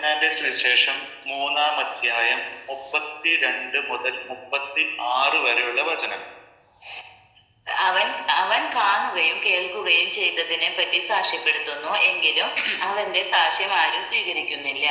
യോഹന്നാന്റെ സുവിശേഷം മൂന്നാം അധ്യായം മുപ്പത്തിരണ്ട് മുതൽ മുപ്പത്തി ആറ് വരെയുള്ള വചനം. അവൻ അവൻ കാണുകയും കേൾക്കുകയും ചെയ്തതിനെ പറ്റി സാക്ഷ്യപ്പെടുത്തുന്നു. എങ്കിലും അവന്റെ സാക്ഷ്യം ആരും സ്വീകരിക്കുന്നില്ല.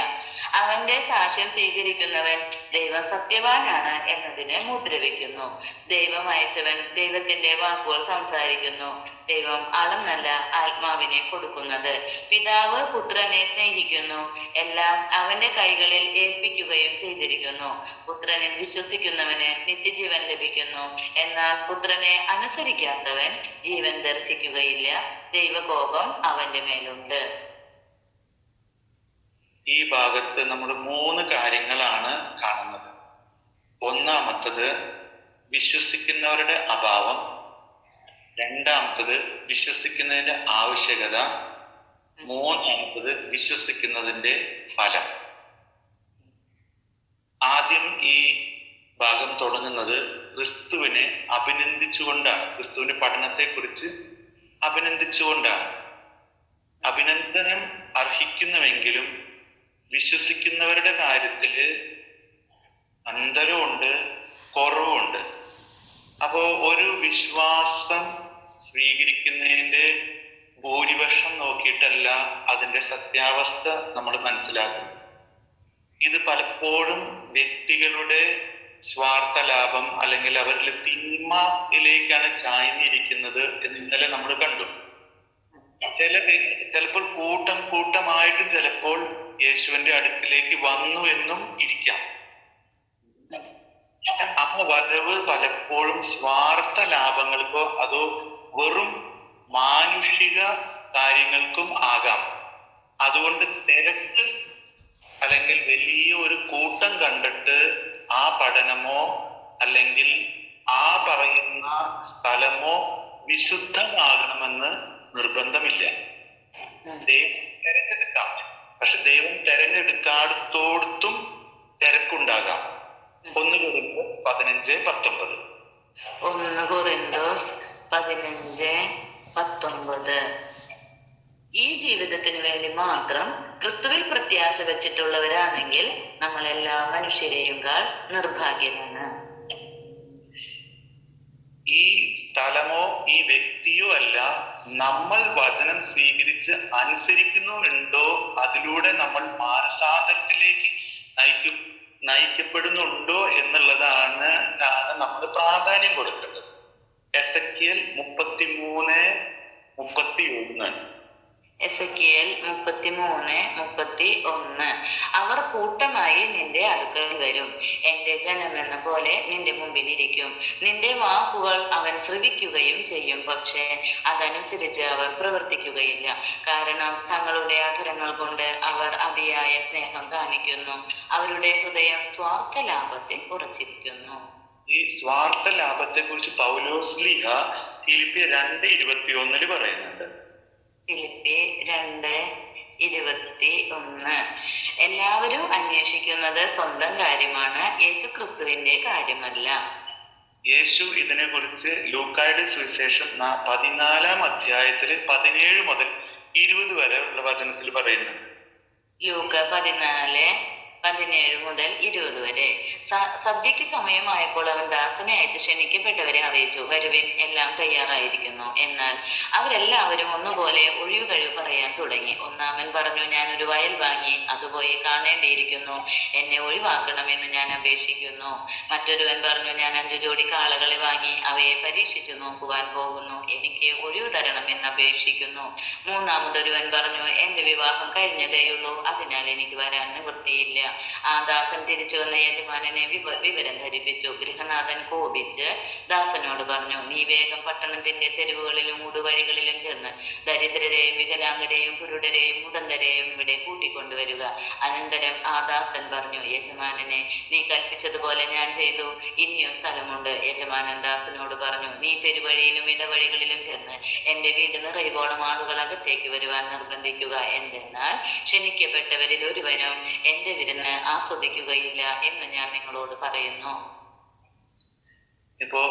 അവന്റെ സാക്ഷ്യം സ്വീകരിക്കുന്നവൻ ദൈവം സത്യവാനാണ് എന്നതിനെ മുദ്രവെക്കുന്നു. ദൈവം അയച്ചവൻ ദൈവത്തിന്റെ വാക്കുകൾ സംസാരിക്കുന്നു. ദൈവം അളന്നല്ല ആത്മാവിനെ കൊടുക്കുന്നത്. പിതാവ് പുത്രനെ സ്നേഹിക്കുന്നു. എല്ലാം അവന്റെ കൈകളിൽ ഏൽപ്പിക്കുകയും ചെയ്തിരിക്കുന്നു. പുത്രനിൽ വിശ്വസിക്കുന്നവന് നിത്യജീവൻ ലഭിക്കുന്നു. എന്നാൽ പുത്രനെ അനുസരിക്കാത്തവൻ ജീവൻ ദർശിക്കുകയില്ല. ദൈവകോപം അവന്റെ മേലുണ്ട്. ഈ ഭാഗത്ത് നമ്മൾ മൂന്ന് കാര്യങ്ങളാണ് കാണുന്നത്. ഒന്നാമത്തത് വിശ്വസിക്കുന്നവരുടെ അഭാവം. രണ്ടാമത്തത് വിശ്വസിക്കുന്നതിന്റെ ആവശ്യകത. മൂന്നാമത്തത് വിശ്വസിക്കുന്നതിന്റെ ഫലം. ആദ്യം ഈ ഭാഗം തുടങ്ങുന്നത് ക്രിസ്തുവിനെ അഭിനന്ദിച്ചുകൊണ്ടാണ്. ക്രിസ്തുവിന്റെ പഠനത്തെക്കുറിച്ച് അഭിനന്ദിച്ചുകൊണ്ടാണ്. അഭിനന്ദനം അർഹിക്കുന്നുവെങ്കിലും വിശ്വസിക്കുന്നവരുടെ കാര്യത്തിൽ അന്തരമുണ്ട് കുറവുണ്ട്. അപ്പോ ഒരു വിശ്വാസം സ്വീകരിക്കുന്നതിന്റെ ഭൂരിപക്ഷം നോക്കിയിട്ടല്ല അതിന്റെ സത്യാവസ്ഥ നമ്മൾ മനസ്സിലാക്കും ഇത് പലപ്പോഴും വ്യക്തികളുടെ സ്വാർത്ഥ ലാഭം അല്ലെങ്കിൽ അവരിലെ തിന്മയിലേക്കാണ് ചായ്ന്നിരിക്കുന്നത് എന്ന് ഇന്നലെ നമ്മൾ കണ്ടു. ചില ചിലപ്പോൾ കൂട്ടം കൂട്ടമായിട്ട് ചിലപ്പോൾ യേശുവിന്റെ അടുക്കിലേക്ക് വന്നു എന്നും ഇരിക്കാം. ആ വരവ് പലപ്പോഴും സ്വാർത്ഥ ലാഭങ്ങൾക്കോ അതോ വെറും മാനുഷിക കാര്യങ്ങൾക്കും ആകാം. അതുകൊണ്ട് തിരക്ക് അല്ലെങ്കിൽ വലിയ ഒരു കൂട്ടം കണ്ടിട്ട് ആ പഠനമോ അല്ലെങ്കിൽ ആ പറയുന്ന സ്ഥലമോ വിശുദ്ധമാകണമെന്ന് നിർബന്ധമില്ല. ദൈവം തെരഞ്ഞെടുക്കാം. പക്ഷെ ദൈവം തെരഞ്ഞെടുക്കാടത്തോടത്തും തിരക്കുണ്ടാകാം. ഒന്ന് കുറിന്തോസ് പതിനഞ്ച് പത്തൊമ്പത്. ഒന്ന് കുറിന്തോസ് പതിനഞ്ച് പത്തൊമ്പത്. ഈ ജീവിതത്തിന് വേണ്ടി മാത്രം ക്രിസ്തുവിൽ പ്രത്യാശ വെച്ചിട്ടുള്ളവരാണെങ്കിൽ നമ്മൾ എല്ലാ മനുഷ്യരെയും കാൾ നിർഭാഗ്യരാണ്. ഈ സ്ഥലമോ ഈ വ്യക്തിയോ അല്ല നമ്മൾ വചനം സ്വീകരിച്ച് അനുസരിക്കുന്നുണ്ടോ അതിലൂടെ നമ്മൾ മാനസാന്തരത്തിലേക്ക് നയിക്കും നയിക്കപ്പെടുന്നുണ്ടോ എന്നുള്ളതാണ് ആണ് നമ്മൾ പ്രാധാന്യം കൊടുക്കേണ്ടത്. എസ് എൽ മുപ്പത്തി മൂന്ന് മുപ്പത്തി ഒന്ന് എസക്കിയേൽ മുപ്പത്തിമൂന്ന് മുപ്പത്തി ഒന്ന് അവർ കൂട്ടമായി നിന്റെ അടുക്കൽ വരും. എന്റെ ജനമെന്ന പോലെ നിന്റെ മുമ്പിൽ ഇരിക്കും നിന്റെ വാക്കുകൾ അവൻ ശ്രവിക്കുകയും ചെയ്യും. പക്ഷേ അതനുസരിച്ച് അവർ പ്രവർത്തിക്കുകയില്ല. കാരണം തങ്ങളുടെ അധരങ്ങൾ കൊണ്ട് അവർ അതിയായ സ്നേഹം കാണിക്കുന്നു. അവരുടെ ഹൃദയം സ്വാർത്ഥ ലാഭത്തിൽ ഉറച്ചിരിക്കുന്നു. ഈ സ്വാർത്ഥ ലാഭത്തെ കുറിച്ച് പൗലോസ്ലിഹ രണ്ട് ഇരുപത്തി ഒന്നിൽ പറയുന്നുണ്ട്. ഫിലിപ്പി രണ്ട് ഇരുപത്തി ഒന്ന്. എല്ലാവരും അന്വേഷിക്കുന്നത് സ്വന്തം കാര്യമാണ്. യേശു ക്രിസ്തുവിന്റെ കാര്യമല്ല. യേശു ഇതിനെ കുറിച്ച് ലൂക്കായുടെ സുവിശേഷം പതിനാലാം അധ്യായത്തിൽ പതിനേഴ് മുതൽ ഇരുപത് വരെ ഉള്ള വചനത്തിൽ പറയുന്നു. ലൂക്ക പതിനാല് പതിനേഴ് മുതൽ ഇരുപത് വരെ. സദ്യക്ക് സമയമായപ്പോൾ അവൻ ദാസനെ അയച്ച് ക്ഷണിക്കപ്പെട്ടവരെ അറിയിച്ചു. വരുവിൻ എല്ലാം തയ്യാറായിരിക്കുന്നു. എന്നാൽ അവരെല്ലാവരും ഒന്നുപോലെ ഒഴിവ് കഴിവ് പറയാൻ തുടങ്ങി. ഒന്നാമൻ പറഞ്ഞു ഞാൻ ഒരു വയൽ വാങ്ങി അതുപോയി കാണേണ്ടിയിരിക്കുന്നു. എന്നെ ഒഴിവാക്കണമെന്ന് ഞാൻ അപേക്ഷിക്കുന്നു. മറ്റൊരുവൻ പറഞ്ഞു ഞാൻ അഞ്ചു ജോഡി കാളകളെ വാങ്ങി അവയെ പരീക്ഷിച്ചു നോക്കുവാൻ പോകുന്നു. എനിക്ക് ഒഴിവ് എന്ന് അപേക്ഷിക്കുന്നു. മൂന്നാമതൊരുവൻ പറഞ്ഞു എന്റെ വിവാഹം കഴിഞ്ഞതേയുള്ളൂ. അതിനാൽ എനിക്ക് വരാൻ നിവൃത്തിയില്ല. ആ ദാസൻ തിരിച്ചു വന്ന യജമാനനെ വിവ വിവരം ധരിപ്പിച്ചു. ഗൃഹനാഥൻ കോപിച്ച് ദാസനോട് പറഞ്ഞു നീ വേഗം പട്ടണത്തിന്റെ തെരുവുകളിലും ഊടുവഴികളിലും ചെന്ന് ദരിദ്രരെയും വികലാംഗരെയും കുരുടരെയും മുടന്തരെയും ഇവിടെ കൂട്ടിക്കൊണ്ടുവരിക. അനന്തരം ആ ദാസൻ പറഞ്ഞു യജമാനനെ നീ കൽപ്പിച്ചതുപോലെ ഞാൻ ചെയ്തു. ഇനിയും സ്ഥലമുണ്ട്. യജമാനൻ ദാസനോട് പറഞ്ഞു നീ പെരുവഴിയിലും ഇടവഴികളിലും ചെന്ന് എന്റെ വീട് നിറയുവോളം ആളുകൾ അകത്തേക്ക് വരുവാൻ നിർബന്ധിക്കുക. എന്തെന്നാൽ ക്ഷണിക്കപ്പെട്ടവരിൽ ഒരുവനും എന്റെ വിരുന്ന് ആസ്വദിക്കുകയില്ല എന്ന് ഞാൻ നിങ്ങളോട് പറയുന്നു. ഇപ്പോ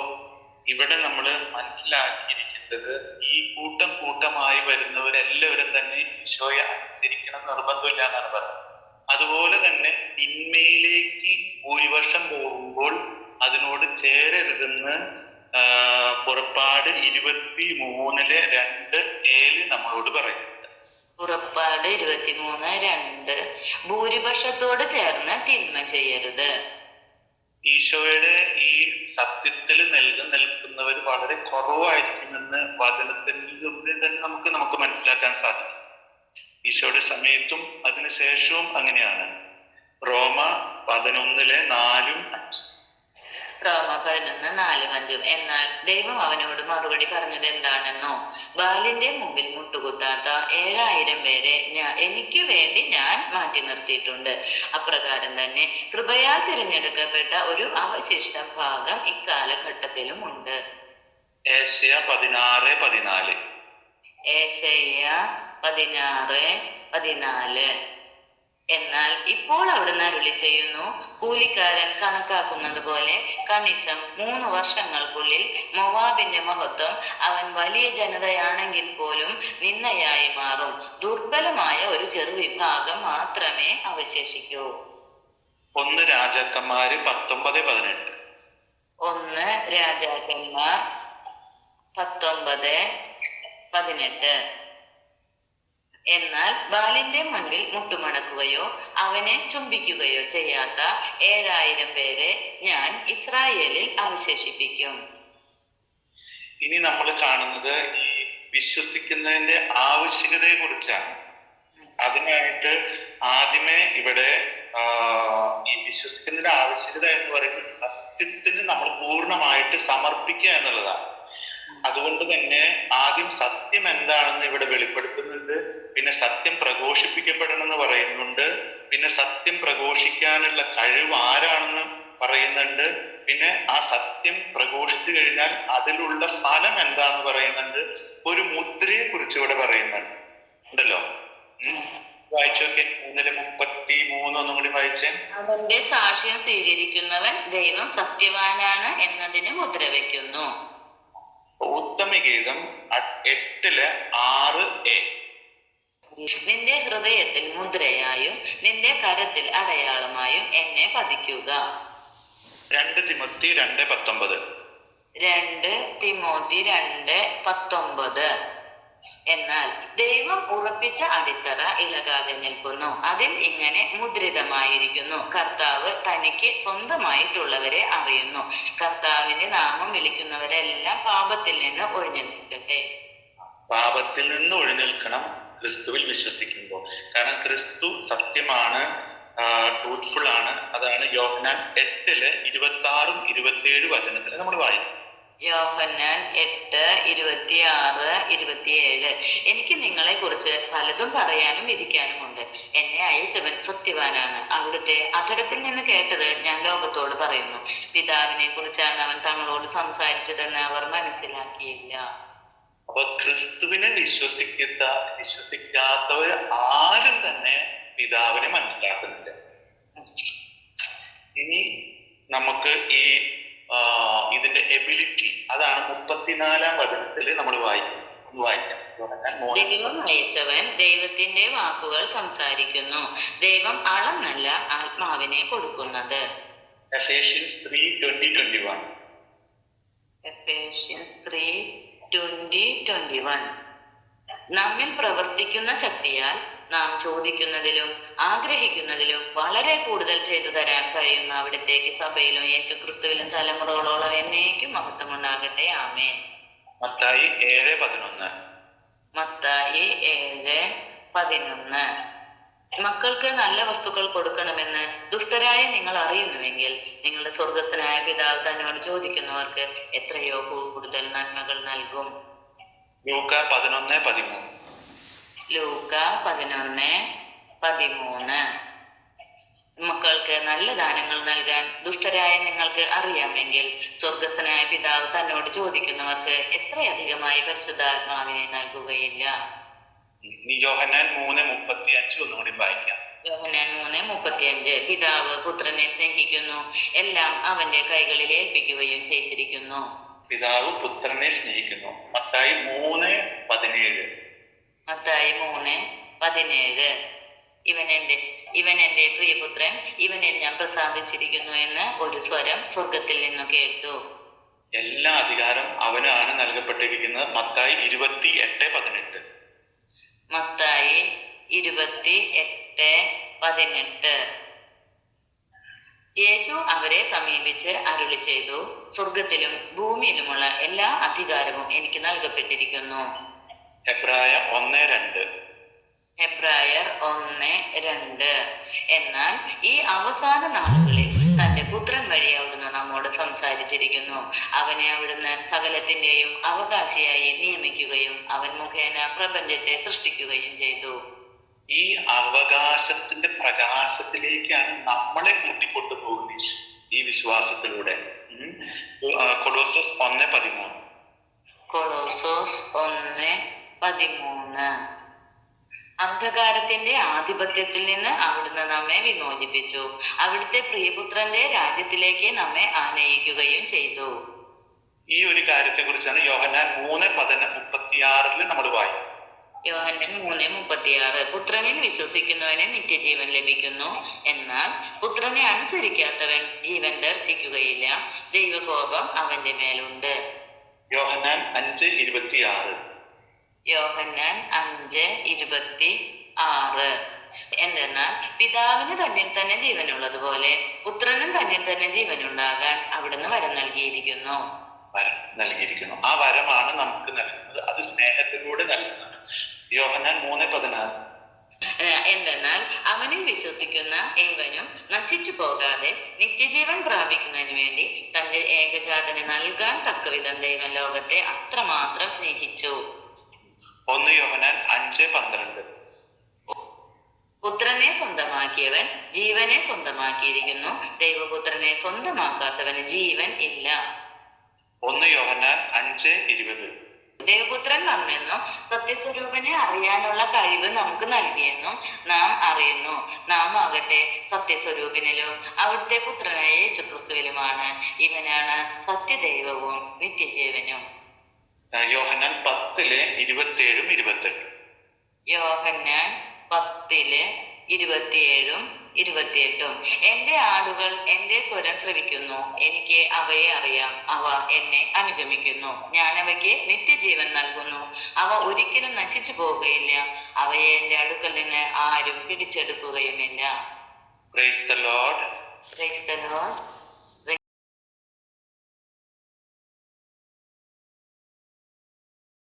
ഇവിടെ നമ്മൾ മനസ്സിലാക്കിയിരിക്കേണ്ടത് ഈ കൂട്ടം കൂട്ടമായി വരുന്നവരെല്ലാവരും തന്നെ ഈശോയെ അനുസരിക്കണം നിർബന്ധമില്ല എന്നാണ് പറയുന്നത്. അതുപോലെ തന്നെ തിന്മയിലേക്ക് ഭൂരിപക്ഷം പോകുമ്പോൾ അതിനോട് ചേരരുതെന്ന് പുറപ്പാട് ഇരുപത്തി മൂന്നിലെ രണ്ട് ഏഴ് നമ്മളോട് പറയുന്നുണ്ട്. പുറപ്പാട് ഇരുപത്തിമൂന്ന് രണ്ട് ഭൂരിപക്ഷത്തോട് ചേർന്ന് തിന്മ ചെയ്യരുത്. ഈശോയുടെ ഈ സത്യത്തിൽ നൽകി നിൽക്കുന്നവർ വളരെ കുറവായിരിക്കുമെന്ന് വചനത്തിൽ തന്നെ നമുക്ക് നമുക്ക് മനസ്സിലാക്കാൻ സാധിക്കും. ഈശോയുടെ സമയത്തും അതിനുശേഷവും അങ്ങനെയാണ്. റോമ പതിനൊന്നിലെ നാലും അഞ്ചും റോമ പതിനൊന്ന് നാലും അഞ്ചും എന്നാൽ ദൈവം അവനോട് മറുപടി പറഞ്ഞത് എന്താണെന്നോ ബാലിന്റെ മുമ്പിൽ മുട്ടുകുത്താത്ത ഏഴായിരം പേരെ ഞാൻ എനിക്ക് വേണ്ടി ഞാൻ മാറ്റി നിർത്തിയിട്ടുണ്ട്. അപ്രകാരം തന്നെ കൃപയാൽ തിരഞ്ഞെടുക്കപ്പെട്ട ഒരു അവശിഷ്ട ഭാഗം ഇക്കാലഘട്ടത്തിലും ഉണ്ട്. ഏഷ്യ പതിനാറ് പതിനാല്. ഏഷ്യ പതിനാറ് പതിനാല്. എന്നാൽ ഇപ്പോൾ അവിടുന്ന് അരുളി ചെയ്യുന്നു കൂലിക്കാരൻ കണക്കാക്കുന്നത് പോലെ കണിശം മൂന്ന് വർഷങ്ങൾക്കുള്ളിൽ മൊവാബിന്റെ മഹത്വം അവൻ വലിയ ജനതയാണെങ്കിൽ പോലും നിന്നയായി മാറും. ദുർബലമായ ഒരു ചെറുവിഭാഗം മാത്രമേ അവശേഷിക്കൂ. ഒന്ന് രാജാക്കന്മാര് പത്തൊമ്പത് പതിനെട്ട്. ഒന്ന് രാജാക്കന്മാർ പത്തൊമ്പത് പതിനെട്ട്. എന്നാൽ ബാലിന്റെ മണ്ണിൽ മുട്ടുമടക്കുകയോ അവനെ ചുംബിക്കുകയോ ചെയ്യാത്ത ഏഴായിരം പേരെ ഞാൻ ഇസ്രായേലിൽ അവശേഷിപ്പിക്കും. ഇനി നമ്മൾ കാണുന്നത് ഈ വിശ്വസിക്കുന്നതിന്റെ ആവശ്യകതയെ കുറിച്ചാണ്. അതിനായിട്ട് ആദ്യമേ ഇവിടെ ഈ വിശ്വസിക്കുന്നതിന്റെ ആവശ്യകത എന്ന് പറയുന്നത് സത്യത്തിന് നമ്മൾ പൂർണമായിട്ട് സമർപ്പിക്കുക എന്നുള്ളതാണ്. അതുകൊണ്ട് തന്നെ ആദ്യം സത്യം എന്താണെന്ന് ഇവിടെ വെളിപ്പെടുത്തുന്നുണ്ട് പിന്നെ സത്യം പ്രഘോഷിപ്പിക്കപ്പെടണം എന്ന് പറയുന്നുണ്ട് പിന്നെ സത്യം പ്രഘോഷിക്കാനുള്ള കഴിവ് ആരാണെന്ന് പറയുന്നുണ്ട് പിന്നെ ആ സത്യം പ്രഘോഷിച്ചു കഴിഞ്ഞാൽ അതിലുള്ള ഫലം എന്താന്ന് പറയുന്നുണ്ട് ഒരു മുദ്രയെ കുറിച്ച് ഇവിടെ പറയുന്നുണ്ട്. ഉണ്ടല്ലോ. വായിച്ചോക്കെ മൂന്നിൽ മുപ്പത്തി മൂന്നൊന്നും കൂടി വായിച്ചേ. അവന്റെ സാക്ഷ്യം സ്വീകരിക്കുന്നവൻ ദൈവം സത്യവാനാണ് എന്നതിന് മുദ്ര വെക്കുന്നു. ഉത്തമഗീതം എട്ടിൽ ആറ് എ. നിന്റെ ഹൃദയത്തിൽ മുദ്രയായും നിന്റെ കരത്തിൽ അടയാളമായും എന്നെ പതിക്കുക. രണ്ട് തിമത്തി രണ്ട് പത്തൊമ്പത്. രണ്ട് തിമോത്തി രണ്ട് പത്തൊമ്പത്. എന്നാൽ ദൈവം ഉറപ്പിച്ച അടിത്തറ ഇളകാതെ നിൽക്കുന്നു. അതിൽ ഇങ്ങനെ മുദ്രിതമായിരിക്കുന്നു. കർത്താവ് തനിക്ക് സ്വന്തമായിട്ടുള്ളവരെ അറിയുന്നു. കർത്താവിന്റെ നാമം വിളിക്കുന്നവരെല്ലാം പാപത്തിൽ നിന്ന് ഒഴിഞ്ഞു നിൽക്കട്ടെ പാപത്തിൽ നിന്ന് ഒഴിഞ്ഞിൽക്കണം ക്രിസ്തുവിൽ വിശ്വസിക്കുമ്പോൾ. കാരണം ക്രിസ്തു സത്യമാണ് ട്രൂത്ത്ഫുൾ ആണ്. അതാണ് യോഹനാൻ എട്ടിൽ ഇരുപത്തി ആറും ഇരുപത്തി ഏഴ് വചനത്തിൽ നമ്മൾ വായിക്കും യോഹന്നാൻ എട്ട് ഇരുപത്തിയാറ് ഇരുപത്തിയേഴ്. എനിക്ക് നിങ്ങളെ കുറിച്ച് പലതും പറയാനും വിധിക്കാനും ഉണ്ട് എന്നെ അയച്ചവൻ സത്യവാനാണ്. അവിടുത്തെ അധരത്തിൽ നിന്ന് കേട്ടത് ഞാൻ ലോകത്തോട് പറയുന്നു. പിതാവിനെ കുറിച്ചാണ് അവൻ തങ്ങളോട് സംസാരിച്ചതെന്ന് അവർ മനസ്സിലാക്കിയില്ല. അപ്പൊ ക്രിസ്തുവിനെ വിശ്വസിക്കുന്ന വിശ്വസിക്കാത്തവർ ആരും തന്നെ പിതാവിനെ മനസ്സിലാക്കുന്നില്ല. ഇനി നമുക്ക് ഈ എബിലിറ്റി അതാണ് മുപ്പത്തിനാലാം വചനത്തിൽ നമ്മൾ വായിക്കും. വായിക്കാം. ദൈവം അയച്ചവൻ ദൈവത്തിന്റെ വാക്കുകൾ സംസാരിക്കുന്നു. ദൈവം അളന്നല്ല ആത്മാവിനെ കൊടുക്കുന്നത്. Ephesians three twenty twenty one Ephesians three twenty twenty one നമ്മിൽ പ്രവർത്തിക്കുന്ന ശക്തിയാൽ നാം ചോദിക്കുന്നതിലും ആഗ്രഹിക്കുന്നതിലും വളരെ കൂടുതൽ ചെയ്തു തരാൻ കഴിയുന്ന അവിടത്തേക്ക് സഭയിലും യേശുക്രിസ്തുവിലും തലമുറകളോളം എന്നേക്കും മഹത്വം ഉണ്ടാകട്ടെ ആമേൻ. മത്തായി ഏഴ് പതിനൊന്ന്. മത്തായി ഏഴ് പതിനൊന്ന്. മക്കൾക്ക് നല്ല വസ്തുക്കൾ കൊടുക്കണമെന്ന് ദുഷ്ടരായ നിങ്ങൾ അറിയുന്നുവെങ്കിൽ നിങ്ങളുടെ സ്വർഗസ്ഥനായ പിതാവ് തന്നോട് ചോദിക്കുന്നവർക്ക് എത്രയോ കൂടുതൽ നന്മകൾ നൽകും. പതിനൊന്ന് പതിമൂന്ന്. ലൂക്ക പതിനൊന്ന് പതിമൂന്ന്. മക്കൾക്ക് നല്ല ദാനങ്ങൾ നൽകാൻ ദുഷ്ടരായ നിങ്ങൾക്ക് അറിയാമെങ്കിൽ സ്വർഗസ്ഥനായ പിതാവ് തന്നോട് ചോദിക്കുന്നവർക്ക് എത്രയധികമായി പരിശുദ്ധാത്മാവിനെ നൽകുകയില്ല. യോഹന്നാൻ മൂന്ന് മുപ്പത്തി അഞ്ച് ഒന്നുകൂടി വായിക്കാം. യോഹന്നാൻ മൂന്ന് മുപ്പത്തിയഞ്ച്. പിതാവ് പുത്രനെ സ്നേഹിക്കുന്നു. എല്ലാം അവന്റെ കൈകളിൽ ഏൽപ്പിക്കുകയും ചെയ്തിരിക്കുന്നു. പിതാവ് പുത്രനെ സ്നേഹിക്കുന്നു. മത്തായി മൂന്ന് പതിനേഴ്. മത്തായി മൂന്ന് പതിനേഴ്. ഇവൻ എന്റെ ഇവൻ എന്റെ പ്രിയപുത്രൻ ഇവനെ ഞാൻ പ്രസാദിച്ചിരിക്കുന്നു എന്ന് ഒരു സ്വരം സ്വർഗത്തിൽ നിന്ന് കേട്ടു. എല്ലാ അധികാരം അവനാണ് നൽകപ്പെട്ടിരിക്കുന്നത്. മത്തായി ഇരുപത്തി എട്ട് പതിനെട്ട്. മത്തായി ഇരുപത്തി എട്ട് പതിനെട്ട്. യേശു അവരെ സമീപിച്ച് അരുളി ചെയ്തു സ്വർഗത്തിലും ഭൂമിയിലുമുള്ള എല്ലാ അധികാരവും എനിക്ക് നൽകപ്പെട്ടിരിക്കുന്നു. എബ്രായ ഒന്ന് രണ്ട്. എബ്രായർ ഒന്ന് രണ്ട്. എന്നാൽ ഈ അവസാന നാളുകളിൽ തന്റെ പുത്രൻ വഴി അവിടുന്ന് നമ്മോട് സംസാരിച്ചിരിക്കുന്നു. അവനെ അവിടുന്ന് സകലത്തിന്റെയും അവകാശിയായി നിയമിക്കുകയും അവൻ മുഖേന പ്രപഞ്ചത്തെ സൃഷ്ടിക്കുകയും ചെയ്തു. ഈ അവകാശത്തിന്റെ പ്രകാശത്തിലേക്കാണ് നമ്മളെ കൂട്ടിക്കൊണ്ടു പോകുന്നത് ഈ വിശ്വാസത്തിലൂടെ. കൊളോസസ് ഒന്ന് പതിമൂന്ന് കൊളോസോസ് ഒന്ന് പതിമൂന്ന്. അന്ധകാരത്തിന്റെ ആധിപത്യത്തിൽ നിന്ന് അവിടുന്ന് നമ്മെ വിമോചിപ്പിച്ചു. അവിടുത്തെ പ്രിയപുത്രന്റെ രാജ്യത്തിലേക്ക് നമ്മെ ആനയിക്കുകയും ചെയ്തു. ഈ ഒരു കാര്യത്തെ കുറിച്ചാണ് യോഹന്നാൻ മൂന്ന് പതിന മുപ്പത്തിയാറിൽ നമ്മൾ വായി യോഹന്നാൻ മൂന്ന് മുപ്പത്തിയാറ്. പുത്രനിൽ വിശ്വസിക്കുന്നവന് നിത്യജീവൻ ലഭിക്കുന്നു. എന്നാൽ പുത്രനെ അനുസരിക്കാത്തവൻ ജീവൻ ദർശിക്കുകയില്ല. ദൈവകോപം അവന്റെ മേലുണ്ട്. യോഹന്നാൻ അഞ്ച് ഇരുപത്തിയാറ്. യോഹന്നാൻ അഞ്ച് ഇരുപത്തി ആറ്. എന്തെന്നാൽ പിതാവിന് തന്നിൽ തന്നെ ജീവനുള്ളതുപോലെ പുത്രനും തന്നിൽ തന്നെ ജീവനുണ്ടാകാൻ അവിടുന്ന് വരം നൽകിയിരിക്കുന്നു. വരം നൽകിയിരിക്കുന്നു. ആ വരമാണ് നമുക്ക് നൽകുന്നത്. അത് സ്നേഹത്തിലൂടെ നൽകുന്നത്. യോഹന്നാൻ മൂന്ന് പതിനാറ്. എന്തെന്നാൽ അവനിൽ വിശ്വസിക്കുന്ന ഏവനും നശിച്ചു പോകാതെ നിത്യജീവൻ പ്രാപിക്കുന്നതിന് വേണ്ടി തന്റെ ഏകജാതനെ നൽകാൻ തക്കവിധം ദൈവം ലോകത്തെ അത്രമാത്രം സ്നേഹിച്ചു. ഒന്ന് യോഹനാൻ അഞ്ച് പന്ത്രണ്ട്. പുത്രനെ സ്വന്തമാക്കിയവൻ ജീവനെ സ്വന്തമാക്കിയിരിക്കുന്നു. ദൈവപുത്രനെ സ്വന്തമാക്കാത്തവന് ജീവൻ ഇല്ല. ഒന്ന് യോഹനാൻ അഞ്ച് ഇരുപത്. ദൈവപുത്രൻ വന്നെന്നും സത്യസ്വരൂപനെ അറിയാനുള്ള കഴിവ് നമുക്ക് നൽകിയെന്നും നാം അറിയുന്നു. നാം ആകട്ടെ സത്യസ്വരൂപിനിലും അവിടുത്തെ പുത്രനായ യേശുക്രിസ്തുവിലുമാണ്. ഇവനാണ് സത്യദൈവവും നിത്യജീവനും. യോഹന്നാൻ പത്തിലെ ഇരുപത്തിയേഴും ഇരുപത്തെട്ടും. യോഹന്നാൻ പത്തിൽ ഇരുപത്തിയേഴും ഇരുപത്തിയെട്ടും. എന്റെ ആടുകൾ എന്റെ സ്വരം ശ്രവിക്കുന്നു. എനിക്ക് അവയെ അറിയാം. അവ എന്നെ അനുഗമിക്കുന്നു. ഞാൻ അവയ്ക്ക് നിത്യജീവൻ നൽകുന്നു. അവ ഒരിക്കലും നശിച്ചു പോവുകയില്ല. അവയെ എന്റെ അടുക്കൽ നിന്ന് ആരും പിടിച്ചെടുക്കുകയുമില്ല.